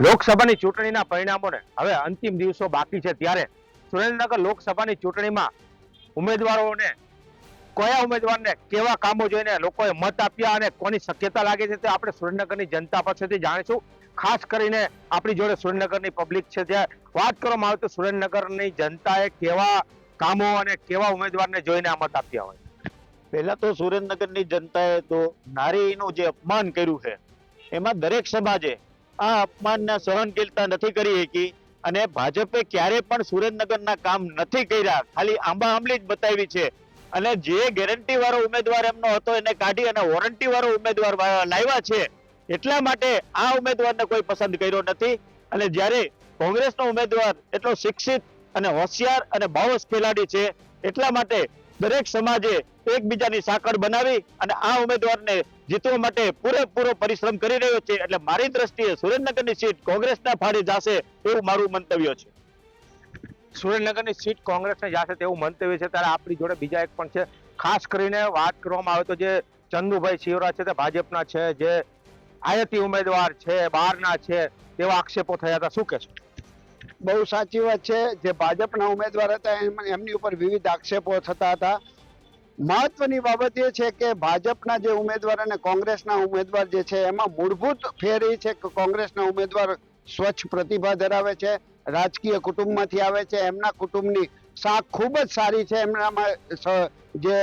લોકસભાની ચૂંટણીના પરિણામોને હવે અંતિમ દિવસો બાકી છે ત્યારે સુરેન્દ્રનગર લોકસભાની ચૂંટણીમાં ઉમેદવારોને કયા ઉમેદવારને કેવા કામો જોઈને લોકોએ મત આપ્યા અને કોની શક્યતા લાગે છે તે આપણે સુરેન્દ્રનગરની જનતા પાસેથી જાણીશું. ખાસ કરીને આપણી જોડે સુરેન્દ્રનગરની પબ્લિક છે. ત્યાં વાત કરવામાં આવે તો સુરેન્દ્રનગરની જનતાએ કેવા કામો અને કેવા ઉમેદવારને જોઈને આ મત આપ્યા હોય? પહેલા તો સુરેન્દ્રનગરની જનતાએ તો નારીનું જે અપમાન કર્યું છે, એમાં દરેક સમાજે આ અપમાનને સહનશીલતા નથી કરી શકી અને ભાજપે ક્યારે પણ સુરેન્દ્રનગરના કામ નથી કર્યા, ખાલી આંબા આંબલી જ બતાવી છે. અને જે ગેરંટી વાળો ઉમેદવાર એમનો હતો એને કાઢી અને વોરંટી વાળો ઉમેદવાર લાવ્યા છે, એટલા માટે આ ઉમેદવારને કોઈ પસંદ કર્યો નથી. અને જ્યારે કોંગ્રેસનો ઉમેદવાર એટલો શિક્ષિત અને હોશિયાર અને બાવસ ખેલાડી છે, એટલા માટે દરેક સમાજે એકબીજાની સાંકળ બનાવી અને આ ઉમેદવારને જીતવા માટે પૂરેપૂરો પરિશ્રમ કરી રહ્યો છે. એટલે મારી દ્રષ્ટિએ સુરેન્દ્રનગરની સીટ કોંગ્રેસના ફાળે જશે એવું મારું મંતવ્ય છે. સુરેન્દ્રનગરની સીટ કોંગ્રેસને જશે તેવું મંતવ્ય છે. ત્યારે આપણી જોડે બીજા એક પણ છે. ખાસ કરીને વાત કરવામાં આવે તો જે ચંદુભાઈ શિવરા છે તે ભાજપના છે જે આયતી ઉમેદવાર છે બહારના છે તેવા આક્ષેપો થયા હતા. શું કહેશો? બહુ સાચી વાત છે. જે ભાજપના ઉમેદવાર હતા એમ- એમની ઉપર વિવિધ આક્ષેપો થતા હતા. મહત્વની બાબત એ છે કે ભાજપના જે ઉમેદવાર અને કોંગ્રેસના ઉમેદવાર જે છે, એમાં મૂળભૂત ફેર એ છે કે કોંગ્રેસના ઉમેદવાર સ્વચ્છ પ્રતિભા ધરાવે છે, રાજકીય કુટુંબમાંથી આવે છે, એમના કુટુંબની શાખ ખૂબ જ સારી છે, એમનામાં જે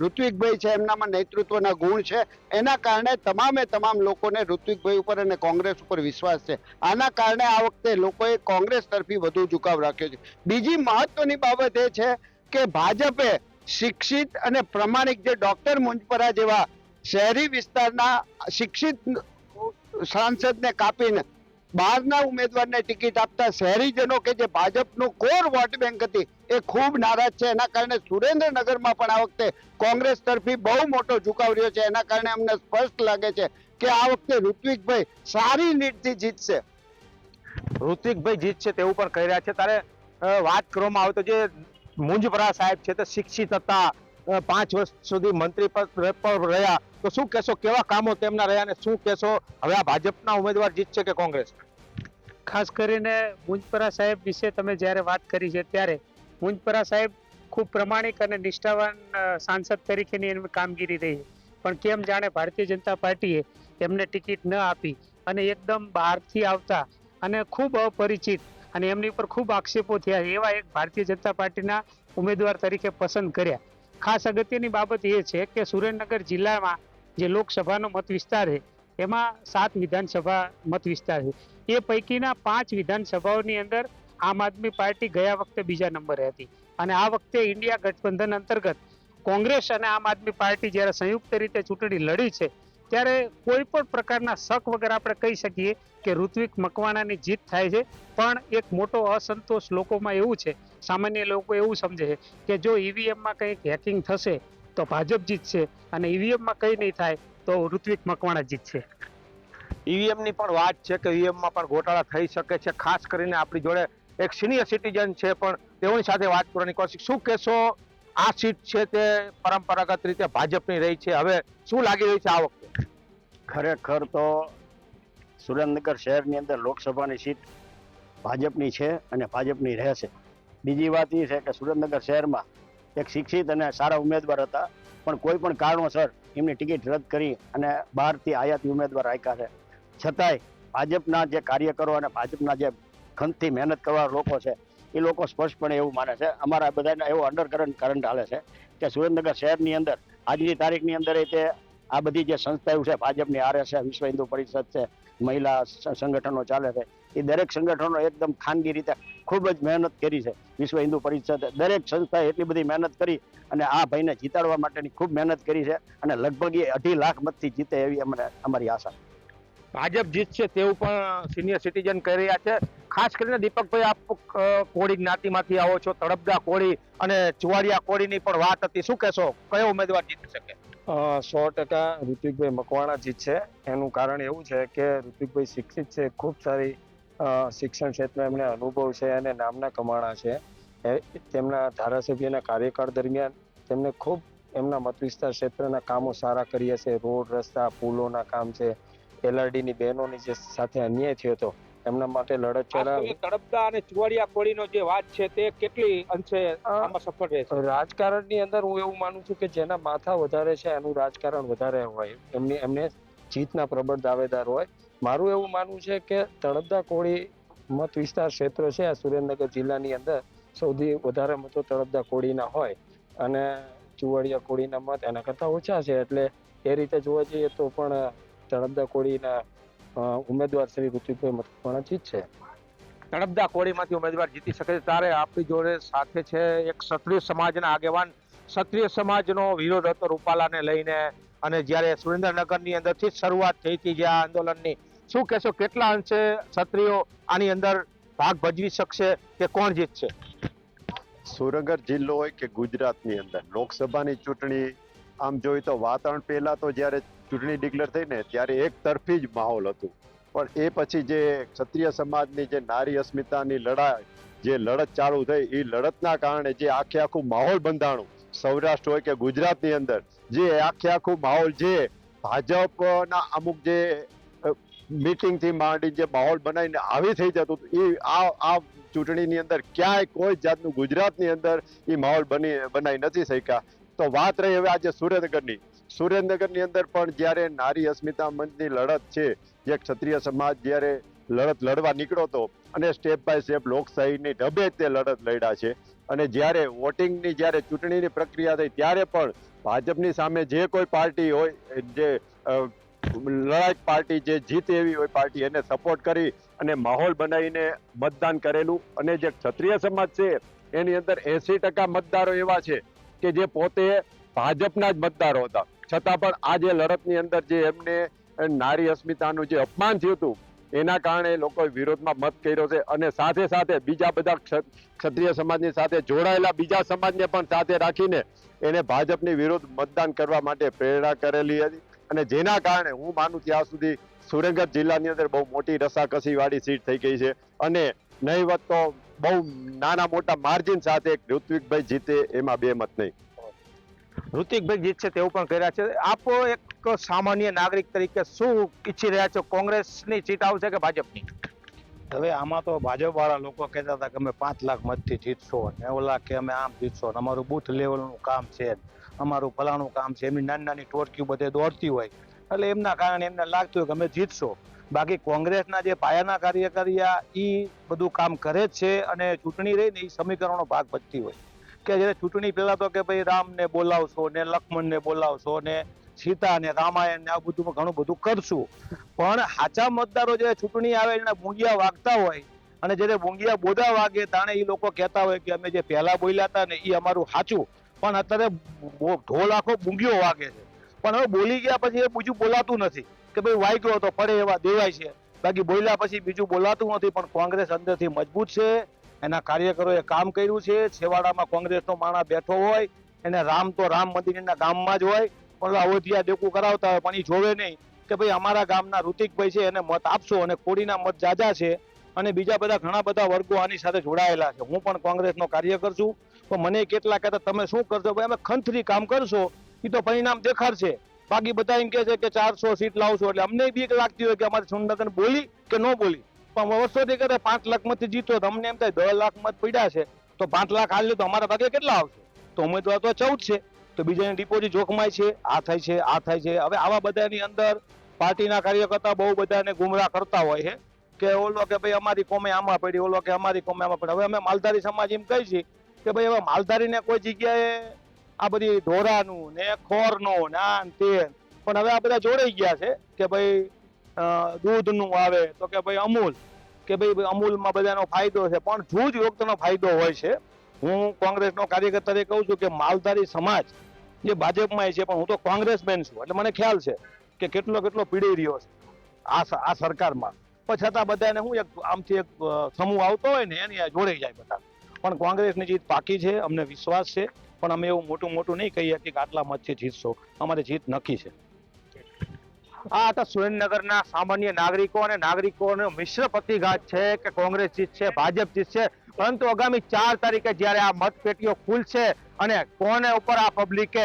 ઋત્વિકભાઈ છે, એમનામાં નેતૃત્વના ગુણ છે, એના કારણે તમામે તમામ લોકોને ઋત્વિકભાઈ ઉપર અને કોંગ્રેસ ઉપર વિશ્વાસ છે. આના કારણે આ વખતે લોકોએ કોંગ્રેસ તરફી વધુ ઝુકાવ રાખ્યો છે. બીજી મહત્વની બાબત એ છે કે ભાજપે શિક્ષિત અને પ્રમાણિક જે ડોક્ટર મુંજપરા જેવા શહેરી વિસ્તારના શિક્ષિત સાંસદને કાપીને બહારના ઉમેદવારને ટિકિટ આપતા શહેરીજનો કે જે ભાજપનું કોર વોટ બેંક હતી, એ ખૂબ નારાજ છે. એના કારણે સુરેન્દ્રનગરમાં પણ આ વખતે કોંગ્રેસ તરફી બહુ મોટો ઝુકાવ રહ્યો છે. એના કારણે અમને સ્પષ્ટ લાગે છે કે આ વખતે ઋત્વિકભાઈ સારી લીડથી જીતશે. ઋત્વિકભાઈ જીતશે તેવું પણ કહી રહ્યા છે. ત્યારે વાત કરવામાં આવે તો જે મુંજપરા સાહેબ છે તે શિક્ષિત હતા. પાંચ વર્ષ સુધી મંત્રી પદ પર રહ્યા. તો શું કહેશો? કેવા કામો તેમના રહ્યા અને શું કહેશો? હવે આ ભાજપના ઉમેદવાર જીતશે કે કોંગ્રેસ? ખાસ કરીને મુંજપરા સાહેબ વિશે તમે જ્યારે વાત કરી છે ત્યારે મુંજપરા સાહેબ ખૂબ પ્રમાણિક અને નિષ્ઠાવાન સાંસદ તરીકેની એમની કામગીરી રહી પણ કેમ જાણે ભારતીય જનતા પાર્ટીએ એમને ટિકિટ ન આપી અને એકદમ બહારથી આવતા અને ખૂબ અપરિચિત અને એમની ઉપર ખૂબ આક્ષેપો થયા એવા એક ભારતીય જનતા પાર્ટીના ઉમેદવાર તરીકે પસંદ કર્યા. ખાસ અગત્યની બાબત એ છે કે સુરેન્દ્રનગર જિલ્લામાં જે લોકસભાનો મત વિસ્તાર છે, એમાં સાત વિધાનસભા મત વિસ્તાર છે. એ પૈકીના પાંચ વિધાનસભાઓની અંદર આમ આદમી પાર્ટી ગયા વખતે બીજા નંબરે હતી. અને આ વખતે ઇન્ડિયા ગઠબંધન અંતર્ગત કોંગ્રેસ અને આમ આદમી પાર્ટી જ્યારે સંયુક્ત રીતે ચૂંટણી લડી છે ત્યારે કોઈ પણ પ્રકારના શક વગર આપણે કહી શકીએ કે ઋત્વિક મકવાણાની જીત થાય છે. પણ એક મોટો અસંતોષ લોકોમાં એવું છે, સામાન્ય લોકો એવું સમજે છે કે જો ઈવીએમમાં કંઈક હેકિંગ થશે તો ભાજપ જીતશે અને ઈવીએમમાં કંઈ નહીં થાય તો ઋત્વિક મકવાણા જીતશે. ઈવીએમની પણ વાત છે કે ઈવીએમમાં પણ ગોટાળા થઈ શકે છે, ખાસ કરીને આપણી જોડે એક સિનિયર સિટીઝન છે પણ તેઓની સાથે વાત કરવાની કોશિશ. શું કહેશો? આ સીટ છે તે પરંપરાગત રીતે ભાજપની રહી છે. હવે શું લાગી રહી છે આ વખતે? ખરેખર તો સુરેન્દ્રનગર શહેરની અંદર લોકસભાની સીટ ભાજપની છે અને ભાજપની રહેશે. બીજી વાત એ છે કે સુરેન્દ્રનગર શહેરમાં એક શિક્ષિત અને સારા ઉમેદવાર હતા, પણ કોઈ પણ કારણોસર એમની ટિકિટ રદ કરી અને બહારથી આયાતી ઉમેદવાર રાખ્યા છે. છતાંય ભાજપના જે કાર્યકરો અને ભાજપના જે ખંતથી મહેનત કરવા લોકો છે, એ લોકો સ્પષ્ટપણે એવું માને છે. અમારા બધાને એવો અંડર કરંટ કરંટ હાલે છે કે સુરેન્દ્રનગર શહેરની અંદર આજની તારીખની અંદર એ તે આ બધી જે સંસ્થાઓ છે, ભાજપની આરએસએસ વિશ્વ હિન્દુ પરિષદ છે, મહિલા સંગઠનો ચાલે છે, એ દરેક સંગઠનો એકદમ ખાનગી રીતે ખૂબ જ મહેનત કરી છે, વિશ્વ હિન્દુ પરિષદ દરેક સંસ્થાએ એટલી બધી મહેનત કરી અને આ ભાઈને જીતાડવા માટેની ખૂબ મહેનત કરી છે અને લગભગ એ અઢી લાખ મતથી જીતે એવી અમને અમારી આશા ભાજપ જીતશે તેવું પણ સિનિયર સિટીઝન કહી રહ્યા છે. ખાસ કરીને દીપકભાઈ, આપ કોળી જ્ઞાતિમાંથી આવો છો તળપદા કોળી અને ચુવાડિયા કોળીની પણ વાત હતી. શું કહેશો? કયો ઉમેદવાર જીતી શકે? સો ટકા ઋત્વિકભાઈ મકવાણા જીતશે એનું કારણ એવું છે કે ઋત્વિકભાઈ શિક્ષિત છે, ખૂબ સારી શિક્ષણ ક્ષેત્રે એમને અનુભવ છે અને નામના કમાણા છે. તેમના ધારાસભ્યના કાર્યકાળ દરમિયાન તેમને ખૂબ એમના મતવિસ્તાર ક્ષેત્રના કામો સારા કર્યા છે. રોડ, રસ્તા, પુલોના કામ છે. એલઆરડીની બહેનોની જે સાથે અન્યાય થયો હતો એમના માટે લડત ચલાવી. તડપદા અને ચુવાડિયા કોળીનો જે વાત છે તે કેટલી અંશે આમાં સફળ રહેશે રાજકારણની અંદર હું એવું માનું છું કે જેના માથા વધારે છે એનું રાજકારણ વધારે હોય. એમની એમને જીતના પ્રબળ દાવેદાર હોય. મારું એવું માનવું છે કે તળપદા કોળી મત વિસ્તાર ક્ષેત્ર છે આ સુરેન્દ્રનગર જિલ્લાની અંદર સૌથી વધારે મતો તળપદા કોળીના હોય અને ચુવાડિયા કોળીના મત એના કરતાં ઓછા છે. એટલે એ રીતે જોવા જઈએ તો પણ તળપદા કોળીના ઉમેદવાર શ્રી ઋત્વિકભાઈ મકવાણા જીતશે તળપદા કોળીમાંથી ઉમેદવાર જીતી શકે છે. ત્યારે આપણી જોડે સાથે છે એક ક્ષત્રિય સમાજના આગેવાન. ક્ષત્રિય સમાજનો વિરોધ હતો રૂપાલાને લઈને. અને જ્યારે સુરેન્દ્રનગરની અંદરથી જ શરૂઆત થઈ હતી જે આ આંદોલનની. શું કહેશો કેટલા અંશે ક્ષત્રિયો આની અંદર ભાગ ભજવી શકશે કે કોણ જીતશે? સુરનગર જિલ્લો હોય કે ગુજરાતની અંદર? લોકસભાની ચૂંટણી આમ જોઈએ તો વાતાવરણ પહેલા તો જ્યારે ચૂંટણી ડિક્લેર થઈ ને ત્યારે એક તરફી જ માહોલ હતું. પણ એ પછી જે ક્ષત્રિય સમાજની જે નારી અસ્મિતાની લડાઈ, જે લડત ચાલુ થઈ એ લડતના કારણે જે આખે આખું માહોલ બંધાણું, સૌરાષ્ટ્ર હોય કે ગુજરાતની અંદર, જે આખે આખું માહોલ જે ભાજપના અમુક જે મિટિંગથી માંડી જે માહોલ બનાવીને આવી થઈ જતું એ આ આ ચૂંટણીની અંદર ક્યાંય કોઈ જાતનું ગુજરાતની અંદર એ માહોલ બની બનાવી નથી શક્યા. તો વાત રહી હવે આજે સુરેન્દ્રનગરની. સુરેન્દ્રનગરની અંદર પણ જ્યારે નારી અસ્મિતા મંચની લડત છે, જે ક્ષત્રિય સમાજ જ્યારે લડત લડવા નીકળ્યો હતો અને સ્ટેપ બાય સ્ટેપ લોકશાહીની ઢબે તે લડત લડ્યા છે અને જ્યારે વોટિંગની જ્યારે ચૂંટણીની પ્રક્રિયા થઈ ત્યારે પણ ભાજપની સામે જે કોઈ પાર્ટી હોય, જે લડાયક પાર્ટી જે જીતે એવી હોય પાર્ટી એને સપોર્ટ કરી અને માહોલ બનાવીને મતદાન કરેલું અને જે ક્ષત્રિય સમાજ છે એની અંદર એસી ટકા મતદારો એવા છે કે જે પોતે ભાજપના જ મતદારો હતા. છતાં પણ આ જે લડતની અંદર જે એમને નારી અસ્મિતાનું જે અપમાન થયું હતું, એના કારણે લોકોએ વિરોધમાં મત કર્યો છે અને સાથે સાથે બીજા બધા ક્ષ- ક્ષત્રિય સમાજની સાથે જોડાયેલા બીજા સમાજને પણ સાથે રાખીને એને ભાજપની વિરુદ્ધ મતદાન કરવા માટે પ્રેરણા કરેલી હતી. અને જેના કારણે હું માનું ત્યાં સુધી સુરેન્દ્રનગર જિલ્લાની અંદર બહુ મોટી રસાકસી વાળી સીટ થઈ ગઈ છે અને નહીવત તો બહુ નાના મોટા માર્જિન સાથે ઋત્વિકભાઈ જીતે એમાં બે મત નહીં. ઋતિકભાઈ જીતશે તેવું પણ કર્યા છે. આપ એક સામાન્ય નાગરિક તરીકે શું ઈચ્છી રહ્યા છો? કોંગ્રેસની સીટ આવશે કે ભાજપની? હવે આમાં તો ભાજપવાળા લોકો કહેતા હતા કે અમે પાંચ લાખ મતથી જીતશો ને ઓલા કે અમે આમ જીતશો ને અમારું બુથ લેવલનું કામ છે અમારું ફલાણું કામ છે. એમની નાની નાની ટોટકીઓ બધે દોડતી હોય. એટલે એમના કારણે એમને લાગતું હોય કે અમે જીતશો. બાકી કોંગ્રેસના જે પાયાના કાર્યકર્યા એ બધું કામ કરે જ છે અને ચૂંટણી રહી ને એ સમીકરણો ભાગ ભજતી હોય. કે જ્યારે ચૂંટણી પહેલાં તો કે ભાઈ રામને બોલાવશો ને લક્ષ્મણને બોલાવશો ને સીતા ને રામાયણ ને આ બધું ઘણું બધું કરશું. પણ સાચા મતદારો જે ચૂંટણી આવે એને ભૂંગિયા વાગતા હોય અને જ્યારે ભૂંગિયા બોધા વાગે તાણે એ લોકો કહેતા હોય કે અમે જે પહેલાં બોલ્યા હતા ને એ અમારું સાચું. પણ અત્યારે ઢોલ આખો ભૂંગિયો વાગે છે. પણ હવે બોલી ગયા પછી એ બીજું બોલાતું નથી. કે ભાઈ વાગ્યો તો પડે એવા દેવાય છે. બાકી બોલ્યા પછી બીજું બોલાતું નથી પણ કોંગ્રેસ અંદરથી મજબૂત છે. એના કાર્યકરોએ કામ કર્યું છે. છેવાડામાં કોંગ્રેસનો માણસ બેઠો હોય, એને રામ તો રામ મંદિરના ગામમાં જ હોય, પણ અયોધ્યા ડેકું કરાવતા હોય, પણ એ જોવે નહીં કે ભાઈ અમારા ગામના ઋતિકભાઈ છે, એને મત આપશો અને કોડીના મત જાજા છે અને બીજા બધા ઘણા બધા વર્ગો આની સાથે જોડાયેલા છે. હું પણ કોંગ્રેસનો કાર્યકર છું, તો મને કેટલા કહેતા તમે શું કરશો? ભાઈ અમે ખંતરી કામ કરશો એ તો પરિણામ દેખાડશે. બાકી બધા એમ કહે છે કે ચારસો સીટ લાવશો, એટલે અમને બીક લાગતી હોય કે અમારે સુંદરગઢ બોલી કે ન બોલી. પણ વર્ષોથી કરે પાંચ લાખ મતથી જીતો તો અમને એમ થાય દસ લાખ મત પડ્યા છે, તો પાંચ લાખ હાલ તો અમારા ભાગે કેટલા આવશે? તો ઉમેદવાર તો ચૌદ છે, તો બીજાની ડિપોઝિટ જોખમાય છે, આ થાય છે, આ થાય છે. હવે આવા બધાની અંદર પાર્ટીના કાર્યકર્તા બહુ બધાને ગુમરાહ કરતા હોય છે, કે ઓલો કે ભાઈ અમારી કોમે આમાં પડી, ઓલો કે અમારી કોમે આમાં પડી. હવે અમે માલધારી સમાજ એમ કહી છીએ કે ભાઈ હવે માલધારીને કોઈ જગ્યાએ આ બધી ઢોરાનું ને ખોરનું ને આ તે પણ હવે આ બધા જોડાઈ ગયા છે કે ભાઈ દૂધનું આવે તો કે ભાઈ અમૂલ. કે ભાઈ અમૂલમાં બધાનો ફાયદો છે. પણ જૂજ વખતનો ફાયદો હોય છે. હું કોંગ્રેસનો કાર્યકર તરીકે કહું છું કે માલધારી સમાજ જે ભાજપમાં છે, પણ હું તો કોંગ્રેસમેન છું. એટલે મને ખ્યાલ છે કે કેટલો કેટલો પીડી રહ્યો છે આ આ સરકારમાં. પણ છતાં બધાને હું એક આમથી એક સમૂહ આવતો હોય ને એની જોડાઈ જાય બધા. પણ કોંગ્રેસની જીત પાકી છે, અમને વિશ્વાસ છે. પણ અમે એવું મોટું મોટું નહીં કહીએ કે આટલા મતથી જીતશો. અમારી જીત નક્કી છે. આ હતા સુરેન્દ્રનગરના સામાન્ય નાગરિકો અને નાગરિકોનો મિશ્ર પ્રતિઘાત છે કે કોંગ્રેસ જીતશે ભાજપ જીતશે પરંતુ આગામી ચાર તારીખે જ્યારે આ મતપેટીઓ ખુલશે અને કોને ઉપર આ પબ્લિકે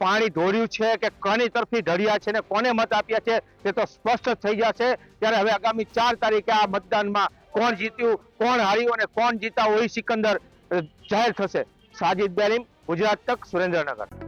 પાણી ઢોળ્યું છે કે કોની તરફથી ઢળ્યા છે ને કોને મત આપ્યા છે તે તો સ્પષ્ટ થઈ જશે. ત્યારે હવે આગામી ચાર તારીખે આ મતદાનમાં કોણ જીત્યું, કોણ હાર્યું અને કોણ જીતા હોય સિકંદર જાહેર થશે. સાજિદ બેલીમ ગુજરાત તક, સુરેન્દ્રનગર.